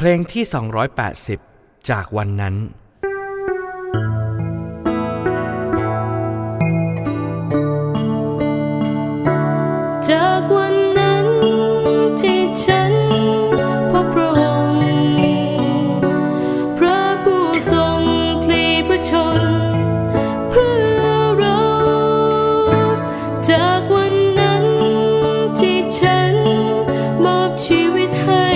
เพลงที่ 280 จากวันนั้น จากวันนั้นที่ฉันพบพระองค์พระผู้ทรงพลีพระชน เพื่อเรา จากวันนั้นที่ฉันมอบชีวิตให้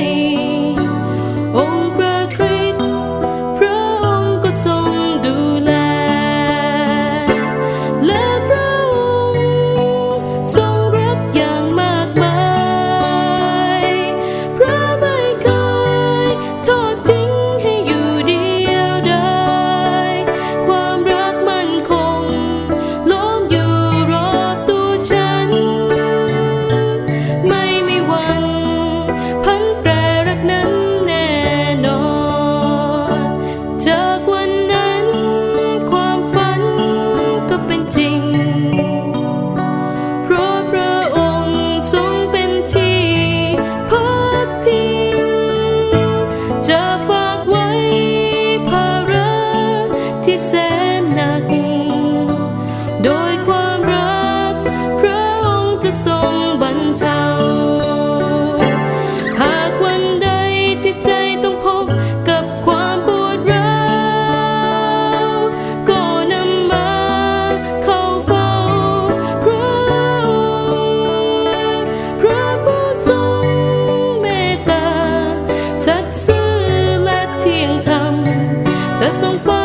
ที่แสนหนัก โดยความรัก พระองค์จะทรงบรรเทา หากวันใดที่ใจต้องพบกับความปวดร้าวก็นำมาเข้าเฝ้า พระองค์ พระผู้ทรงเมตตา สัตย์ซื่อและเที่ยงธรรมจะทรงเฝ้า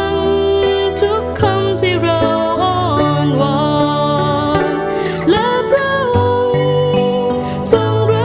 so.